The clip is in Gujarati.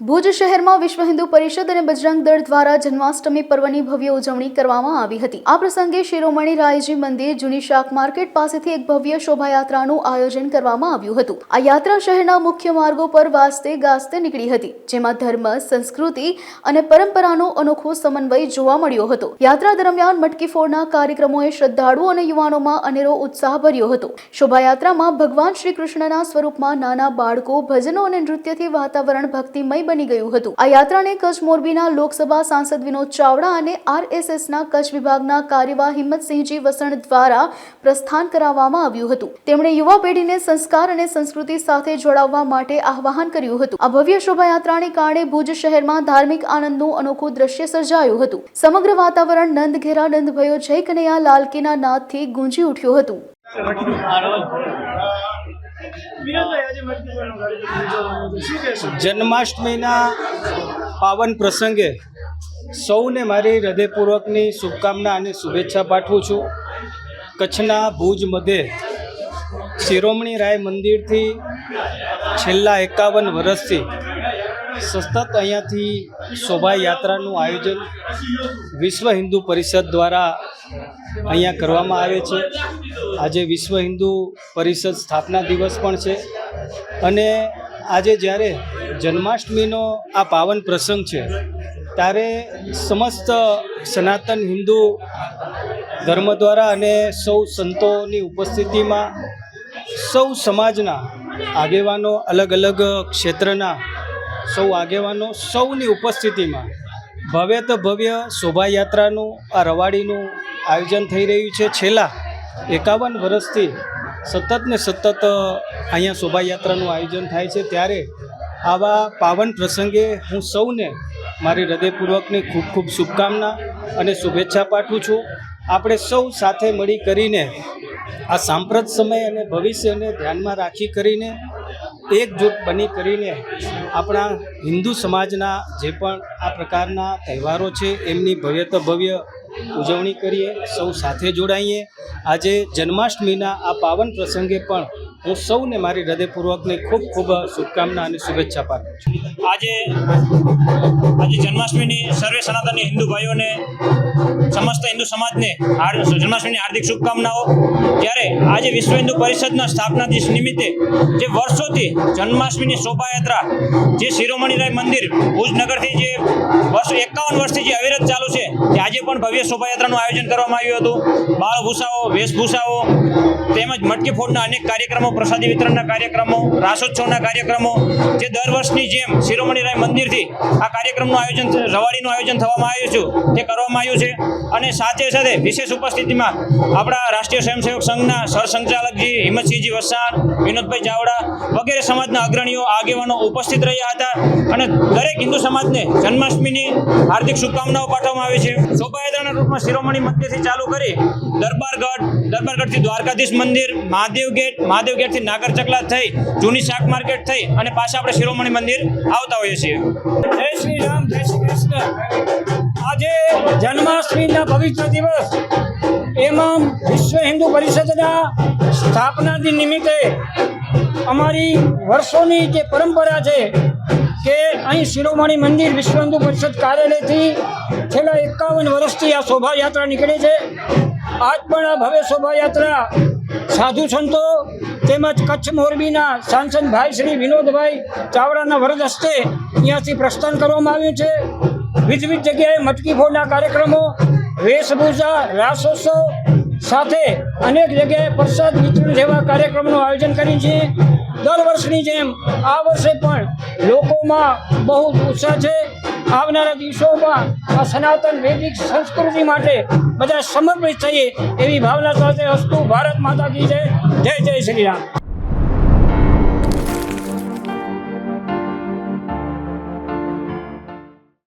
ભુજ શહેરમાં વિશ્વ હિન્દુ પરિષદ અને બજરંગ દળ દ્વારા જન્માષ્ટમી પર્વની ભવ્ય ઉજવણી કરવામાં આવી હતી. આ પ્રસંગે શિરોમણી રાયજી મંદિર, જૂની શાક માર્કેટ પાસેથી એક ભવ્ય શોભાયાત્રાનું આયોજન કરવામાં આવ્યું હતું. આ યાત્રા શહેરના મુખ્ય માર્ગો પર વાસ્તે ગાસ્તે નીકળી હતી, જેમાં ધર્મ, સંસ્કૃતિ અને પરંપરાનો અનોખો સમન્વય જોવા મળ્યો હતો. યાત્રા દરમિયાન મટકી ફોડના કાર્યક્રમોએ શ્રદ્ધાળુઓ અને યુવાનોમાં અનેરો ઉત્સાહ ભર્યો હતો. શોભાયાત્રામાં ભગવાન શ્રી કૃષ્ણના સ્વરૂપમાં નાના બાળકો, ભજનો અને નૃત્યથી વાતાવરણ ભક્તિમય બની ગયું હતું. આ યાત્રાને કચ્છ મોરબીના લોકસભા સાંસદ વિનોદ ચાવડા અને આરએસએસના કચ્છ વિભાગના કાર્યવાહ હિંમતસિંહજી વસણ દ્વારા પ્રસ્થાન કરાવવામાં આવ્યું હતું. તેમણે યુવા પેઢીને સંસ્કાર અને સંસ્કૃતિ સાથે જોડાવવા માટે આહ્વાન કર્યું હતું. આ ભવ્ય શોભાયાત્રાને કારણે ભુજ શહેરમાં ધાર્મિક આનંદનું અનોખું દ્રશ્ય સર્જાયું હતું. સમગ્ર વાતાવરણ નંદ ઘેરા નંદ ભયો જય કનૈયા લાલકીના નાદથી ગુંજી ઉઠ્યું હતું. જન્માષ્ટમીના પાવન પ્રસંગે સૌને મારી હૃદયપૂર્વકની શુભકામના અને શુભેચ્છા પાઠવું છું. કચ્છના ભુજ મધ્યે શિરોમણી રાય મંદિરથી છેલ્લા એકાવન વર્ષથી સતત અહીંયાથી શોભાયાત્રાનું આયોજન વિશ્વ હિન્દુ પરિષદ દ્વારા અહીંયા કરવામાં આવે છે. આજે વિશ્વ હિન્દુ પરિષદ સ્થાપના દિવસ પણ છે. અને આજે જ્યારે જન્માષ્ટમીનો આ પાવન પ્રસંગ છે, ત્યારે સમસ્ત સનાતન હિન્દુ ધર્મ દ્વારા અને સૌ સંતોની ઉપસ્થિતિમાં સૌ સમાજના આગેવાનો, અલગ અલગ ક્ષેત્રના સૌ આગેવાનો સૌની ઉપસ્થિતિમાં ભવ્ય તો ભવ્ય શોભાયાત્રાનું, આ રવાડીનું આયોજન થઈ રહ્યું છે. છેલ્લા એકાવન વર્ષથી સતત ને સતત અહીંયા શોભાયાત્રાનું આયોજન થાય છે. ત્યારે આવા પાવન પ્રસંગે હું સૌને મારી હૃદયપૂર્વકની ખૂબ ખૂબ શુભકામના અને શુભેચ્છા પાઠવું છું. આપણે સૌ સાથે મળી કરીને આ સાંપ્રત સમય અને ભવિષ્યને ધ્યાનમાં રાખી કરીને એકજૂટ બની કરીને આપણા હિન્દુ સમાજના જે પણ આ પ્રકારના તહેવારો છે, એમની ભવ્ય તો ભવ્ય ઉજવણી કરીએ, સૌ સાથે જોડાઈએ. આજે જન્માષ્ટમીના આ પાવન પ્રસંગે પણ હું સૌને મારી હૃદયપૂર્વકની ખૂબ ખૂબ શુભકામના અને શુભેચ્છા પાઠવું છું. આજે આજે જન્માષ્ટમીની સર્વે સનાતની હિન્દુ ભાઈઓને, સમસ્ત હિન્દુ સમાજને જન્માષ્ટમીની હાર્દિક શુભકામનાઓ. જ્યારે આજે વિશ્વ હિન્દુ પરિષદના સ્થાપના દિવસ નિમિત્તે જે વર્ષોથી જન્માષ્ટમીની શોભાયાત્રા, જે શિરોમણી રાય મંદિર ભુજ નગરથી જે વર્ષ, એકાવન વર્ષથી જે અવિરત ચાલુ છે તે આજે પણ ભવ્ય શોભાયાત્રાનું આયોજન કરવામાં આવ્યું હતું. બાળભૂષાઓ વેશભૂષાઓ તેમજ મટકી ફોડના અનેક કાર્યક્રમો, પ્રસાદી વિતરણના કાર્યક્રમો, રાસોત્સવના કાર્યક્રમો, જે દર વર્ષની જેમ શિરોમણી રાય મંદિરથી આ કાર્યક્રમનું આયોજન રવાડીનું આયોજન થવામાં આવ્યું છે. તે કરવામાં આવ્યું છે અને સાથે સાથે વિશેષ ઉપસ્થિતિમાં આપણા રાષ્ટ્રીય સ્વયંસેવક સંઘના સરસંચાલકજી હિંમતસિંહજી વસાણ, વિનોદભાઈ ચાવડા વગેરે સમાજના અગ્રણીઓ, આગેવાનો ઉપસ્થિત રહ્યા હતા અને દરેક હિન્દુ સમાજને જન્માષ્ટમીની હાર્દિક શુભકામનાઓ પાઠવવામાં આવી છે. શોભાયાત્રાના રૂપમાં શિરોમણી મંદિરથી ચાલુ કરી દરબારગઢ, દરબારગઢથી દ્વારકાધીશ મંદિર, મહાદેવ ગેટ, મહાદેવ ગેટથી નાગર ચકલા થઈ, જૂની શાક માર્કેટ થઈ અને પાછા આપણે શિરોમણી મંદિર આવતા હોઈએ છીએ. જય શ્રી રામ, જય શ્રી કૃષ્ણ. આજે જન્માષ્ટમીના પવિત્ર દિવસ. એમાં વિશ્વ હિન્દુ પરિષદના સ્થાપના દિન નિમિત્તે અમારી વર્ષોની જે પરંપરા છે કે અહીં શિરોમણી મંદિર વિશ્વ હિન્દુ પરિષદ કાર્યાલયથી છેલ્લા એકાવન વર્ષથી આ શોભાયાત્રા નીકળે છે. આજ પણ આ ભવ્ય શોભાયાત્રા સાધુ સંતો તેમજ કચ્છ મોરબીના સાંસદ ભાઈ શ્રી વિનોદભાઈ ચાવડાના વરદ હસ્તે અહીંયાથી પ્રસ્થાન કરવામાં આવ્યું છે. વિવિધ જગ્યાએ મટકી ફોડના કાર્યક્રમો, વેશભૂષા, રાસોત્સવ સાથે અનેક જગ્યાએ પ્રસાદ વિતરણ જેવા કાર્યક્રમનું આયોજન કરી છે. દર વર્ષની જેમ આ વર્ષે પણ લોકોમાં બહુ ઉત્સાહ છે. આવનારા દિવસોમાં આ સનાતન વૈદિક સંસ્કૃતિ માટે બધા સમર્પિત થઈએ એવી ભાવના સાથે અસ્તુ ભારત માતા કી જય. જય જય શ્રી રામ.